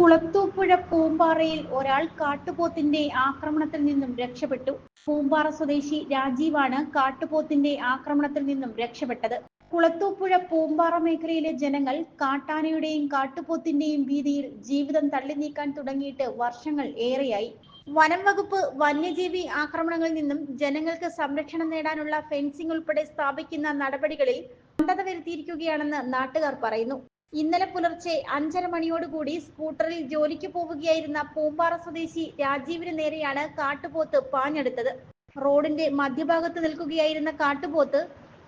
കുളത്തൂപ്പുഴ പൂമ്പാറയിൽ ഒരാൾ കാട്ടുപോത്തിന്റെ ആക്രമണത്തിൽ നിന്നും രക്ഷപ്പെട്ടു. പൂമ്പാറ സ്വദേശി രാജീവാണ് കാട്ടുപോത്തിന്റെ ആക്രമണത്തിൽ നിന്നും രക്ഷപ്പെട്ടത്. കുളത്തൂപ്പുഴ പൂമ്പാറ മേഖലയിലെ ജനങ്ങൾ കാട്ടാനയുടെയും കാട്ടുപോത്തിന്റെയും ഭീതിയിൽ ജീവിതം തള്ളി നീക്കാൻ തുടങ്ങിയിട്ട് വർഷങ്ങൾ ഏറെയായി. വനം വകുപ്പ് വന്യജീവി ആക്രമണങ്ങളിൽ നിന്നും ജനങ്ങൾക്ക് സംരക്ഷണം നേടാനുള്ള ഫെൻസിംഗ് ഉൾപ്പെടെ സ്ഥാപിക്കുന്ന നടപടികളിൽ മന്ദത വരുത്തിയിരിക്കുകയാണെന്ന് നാട്ടുകാർ പറയുന്നു. ഇന്നലെ പുലർച്ചെ അഞ്ചര മണിയോടുകൂടി സ്കൂട്ടറിൽ ജോലിക്ക് പോവുകയായിരുന്ന പൂമ്പാറ സ്വദേശി രാജീവിന് നേരെയാണ് കാട്ടുപോത്ത് പാഞ്ഞെടുത്തത്. റോഡിന്റെ മധ്യഭാഗത്ത് നിൽക്കുകയായിരുന്ന കാട്ടുപോത്ത്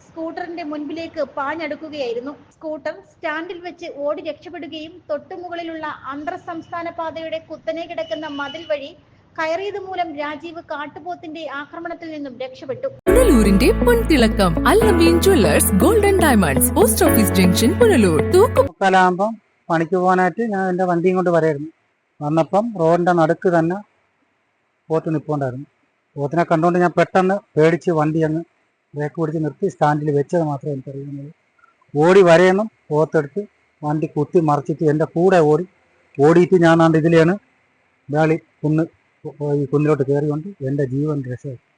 സ്കൂട്ടറിന്റെ മുൻപിലേക്ക് പാഞ്ഞടുക്കുകയായിരുന്നു. സ്കൂട്ടർ സ്റ്റാൻഡിൽ വെച്ച് ഓടി രക്ഷപ്പെടുകയും തൊട്ടുമുകളിലുള്ള അന്തർ സംസ്ഥാന പാതയുടെ കുത്തനെ കിടക്കുന്ന മതിൽ വഴി കയറിയത് മൂലം രാജീവ് കാട്ടുപോത്തിന്റെ ആക്രമണത്തിൽ നിന്നും രക്ഷപ്പെട്ടു. പുനലൂരിന്റെ പൊൻതിളക്കം Allameen jewellers golden diamonds post office junction Punalur. തൂക്കും മുക്കാലാകുമ്പം പണിക്ക് പോകാനായിട്ട് ഞാൻ എന്റെ വണ്ടിയും കൊണ്ട് വരായിരുന്നു. വന്നപ്പം റോഡിന്റെ നടുക്ക് തന്നെ പോത്ത് നിൽപ്പുണ്ടായിരുന്നു പോത്തിനെ കണ്ടുകൊണ്ട് ഞാൻ പെട്ടെന്ന് പേടിച്ച് വണ്ടി അങ്ങ് ബ്രേക്ക് പിടിച്ച് നിർത്തി സ്റ്റാൻഡിൽ വെച്ചത് മാത്രമേ എനിക്കറിയുന്നത് ഓടി വരയെന്നും പോത്തെടുത്ത് വണ്ടി കുത്തി മറിച്ചിട്ട് എന്റെ കൂടെ ഓടി ഓടിയിട്ട് ഞാൻ ആണ്ട് ഇതിലെയാണ് ഇയാൾ കുന്ന് ഈ കുന്നിലോട്ട് കയറിക്കൊണ്ട് എന്റെ ജീവൻ രക്ഷപ്പെട്ടു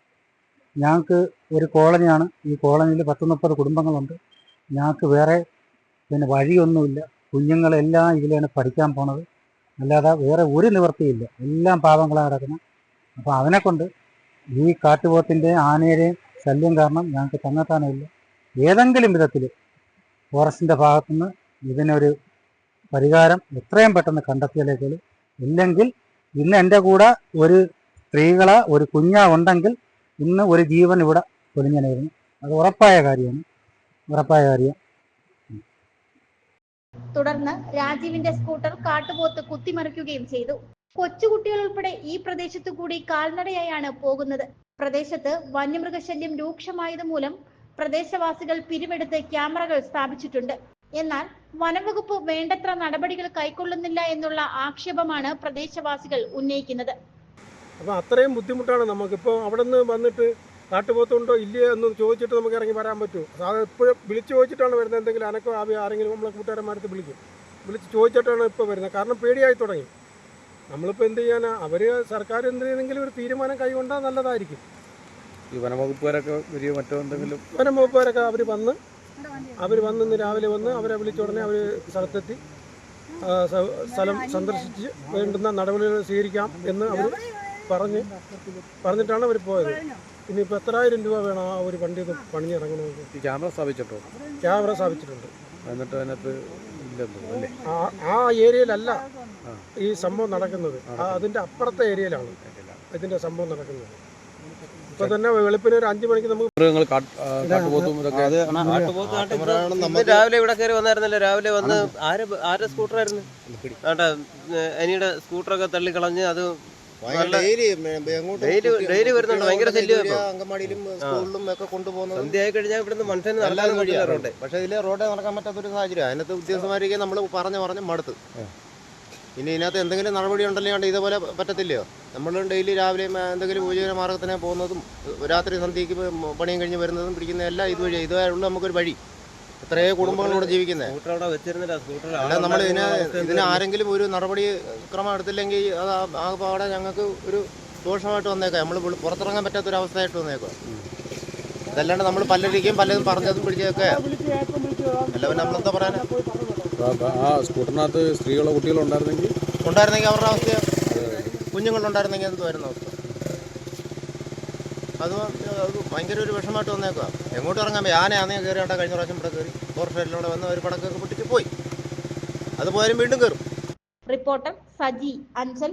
ഞങ്ങൾക്ക് ഒരു കോളനിയാണ്. ഈ കോളനിയിൽ പത്ത് മുപ്പത് കുടുംബങ്ങളുണ്ട്. ഞങ്ങൾക്ക് വേറെ പിന്നെ വഴിയൊന്നുമില്ല. കുഞ്ഞുങ്ങളെല്ലാം ഇതിലാണ് പഠിക്കാൻ പോണത്. അല്ലാതെ വേറെ ഒരു നിവൃത്തിയില്ല. എല്ലാം പാവങ്ങളാണ് കിടക്കുന്നത് അപ്പോൾ അവനെക്കൊണ്ട് കൊണ്ട് ഈ കാട്ടുപോത്തിന്റെയും ആനയുടെയും ശല്യം കാരണം ഞങ്ങൾക്ക് തന്നെത്താനില്ല. ഏതെങ്കിലും വിധത്തിൽ ഫോറസ്റ്റിന്റെ ഭാഗത്തുനിന്ന് ഇതിനൊരു പരിഹാരം എത്രയും പെട്ടെന്ന് കണ്ടെത്തിയാലേക്കുള്ളൂ ഇല്ലെങ്കിൽ ഇന്ന് എന്റെ കൂടെ ഒരു സ്ത്രീകളാ ഒരു കുഞ്ഞാ ഉണ്ടെങ്കിൽ ഇന്ന് ഒരു ജീവൻ ഇവിടെ പൊലിഞ്ഞനായിരുന്നു അത് ഉറപ്പായ കാര്യമാണ്. ഉറപ്പായ കാര്യം. തുടർന്ന് രാജീവിന്റെ സ്കൂട്ടർ കാട്ടുപോത്ത് കുത്തിമറിക്കുകയും ചെയ്തു. കൊച്ചുകുട്ടികൾ ഉൾപ്പെടെ ഈ പ്രദേശത്തു കൂടി കാൽനടയായാണ് പോകുന്നത്. പ്രദേശത്ത് വന്യമൃഗശല്യം രൂക്ഷമായത് മൂലം പ്രദേശവാസികൾ പിരിവെടുത്ത് ക്യാമറകൾ സ്ഥാപിച്ചിട്ടുണ്ട്. എന്നാൽ വനംവകുപ്പ് വേണ്ടത്ര നടപടികൾ കൈക്കൊള്ളുന്നില്ല എന്നുള്ള ആക്ഷേപമാണ് പ്രദേശവാസികൾ ഉന്നയിക്കുന്നത്. അപ്പോൾ അത്രയും ബുദ്ധിമുട്ടാണ് നമുക്കിപ്പോൾ അവിടെ നിന്ന് വന്നിട്ട് കാട്ടുപോത്തുണ്ടോ ഇല്ലയോ എന്ന് ചോദിച്ചിട്ട് നമുക്ക് ഇറങ്ങി വരാൻ പറ്റുമോ അത് എപ്പോഴും വിളിച്ച് ചോദിച്ചിട്ടാണ് വരുന്നത്. എന്തെങ്കിലും അനക്കോ ആവി ആരെങ്കിലും നമ്മളെ കൂട്ടുകാരന്മാരത്ത് വിളിക്കും. വിളിച്ച് ചോദിച്ചിട്ടാണ് ഇപ്പോൾ വരുന്നത്. കാരണം പേടിയായി തുടങ്ങി. നമ്മളിപ്പോൾ എന്ത് ചെയ്യാനാ? അവർ സർക്കാർ എന്തെങ്കിലും ഒരു തീരുമാനം കൈകൊണ്ടാൽ നല്ലതായിരിക്കും. ഈ വനംവകുപ്പുകാരൊക്കെ വലിയ മറ്റോ എന്തെങ്കിലും? വനംവകുപ്പുകാരൊക്കെ അവർ വന്ന് അവർ വന്ന് ഇന്ന് രാവിലെ വന്ന് അവരെ വിളിച്ച ഉടനെ അവർ സ്ഥലത്തെത്തി സ്ഥലം സന്ദർശിച്ച് വേണ്ടുന്ന നടപടികൾ സ്വീകരിക്കാം എന്ന് അവർ പറഞ്ഞ് പറഞ്ഞിട്ടാണ് അവർ പോയത്. ഇനിയിപ്പോൾ എത്രായിരം രൂപ വേണം ആ ഒരു വണ്ടി ഒന്ന് പണിഞ്ഞിറങ്ങണമെങ്കിൽ ക്യാമറ സ്ഥാപിച്ചിട്ടോ ക്യാമറ സ്ഥാപിച്ചിട്ടുണ്ട്. എന്നിട്ട് അതിനകത്ത് അല്ലേ? ആ ഏരിയയിലല്ല ഈ സംഭവം നടക്കുന്നത്. അതിന്റെ അതിന്റെ അപ്പുറത്തെ ഏരിയയിലാണ് ഇതിന്റെ സംഭവം നടക്കുന്നത്. ഇപ്പൊ തന്നെ വെളുപ്പിന് ഒരു അഞ്ചു മണിക്ക് നമുക്ക് മൃഗങ്ങൾ കാട്ട്- രാവിലെ ഇവിടെ കയറി വന്നായിരുന്നല്ലോ. രാവിലെ വന്ന് ആരെ ആരുടെ സ്കൂട്ടറായിരുന്നു? ആണ്ടാ അനിയുടെ സ്കൂട്ടറൊക്കെ തള്ളിക്കളഞ്ഞ് അത് ഡെയിലി വരുന്നുണ്ട്. ഭയങ്കര സ്കൂളിലും ഒക്കെ കൊണ്ടുപോകുന്നത് സന്ധ്യയായി ആയി കഴിഞ്ഞാൽ ഇവിടുന്ന് മനുഷ്യന് നല്ലത് നടക്കാനും പറ്റില്ല വഴിയാണ്. റോഡേ പക്ഷേ ഇതിലെ റോഡേ നടക്കാൻ പറ്റാത്തൊരു സാഹചര്യം അതിനകത്ത് ഉദ്യോഗസ്ഥന്മാരൊക്കെ നമ്മൾ പറഞ്ഞു പറഞ്ഞ് മടുത്ത്. ഇനി ഇതിനകത്ത് എന്തെങ്കിലും നടപടി ഉണ്ടല്ലോ ഇതേപോലെ പറ്റത്തില്ലയോ? നമ്മൾ ഡെയിലി രാവിലെ എന്തെങ്കിലും ഉപജീവന മാർഗത്തിനെ പോകുന്നതും രാത്രി സന്ധ്യയ്ക്ക് പണിയും കഴിഞ്ഞ് വരുന്നതും പിടിക്കുന്ന എല്ലാം ഇതുവഴി ഇതേ ഉള്ളൂ നമുക്കൊരു വഴി. എത്രയോ കുടുംബങ്ങളോട് ജീവിക്കുന്നത് സ്കൂട്ടർ അവിടെ വെച്ചിരുന്നില്ല സ്കൂട്ടർ അല്ല നമ്മൾ ഇതിന് ഇതിന് ആരെങ്കിലും ഒരു നടപടി ക്രമം എടുത്തില്ലെങ്കിൽ അത് ആ- പാടെ ഞങ്ങൾക്ക് ഒരു ദോഷമായിട്ട് വന്നേക്കാം. നമ്മൾ പുറത്തിറങ്ങാൻ പറ്റാത്തൊരവസ്ഥയായിട്ട് വന്നേക്കാം. ഇതല്ലാണ്ട് നമ്മൾ പലരിക്കും പലതും പറഞ്ഞതും പിടിച്ചതൊക്കെ അല്ല പിന്നെ നമ്മളെന്താ പറയാൻ ആ- സ്കൂട്ടറിനകത്ത് സ്ത്രീകളോ കുട്ടികളോ ഉണ്ടായിരുന്നെങ്കിൽ? ഉണ്ടായിരുന്നെങ്കിൽ അവരുടെ അവസ്ഥ കുഞ്ഞുങ്ങളുണ്ടായിരുന്നെങ്കിൽ എന്തുമായിരുന്നു അവസ്ഥ? അത് അത് ഭയങ്കര ഒരു വിഷമമായിട്ട് വന്നേക്കുക എങ്ങോട്ട് ഇറങ്ങാൻ പറ്റും? ആനയാണെങ്കിൽ കയറിയാണ്ട കഴിഞ്ഞ പ്രാവശ്യം ഇവിടെ കയറി. ഫോറസ്റ്റിലൂടെ വന്ന് ഒരു പടക്കൊക്കെ പൊട്ടിച്ച് പോയി. അത് പോയാലും വീണ്ടും കയറും. റിപ്പോർട്ടർ സജി അഞ്ചൽ.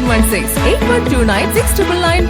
916 8129 699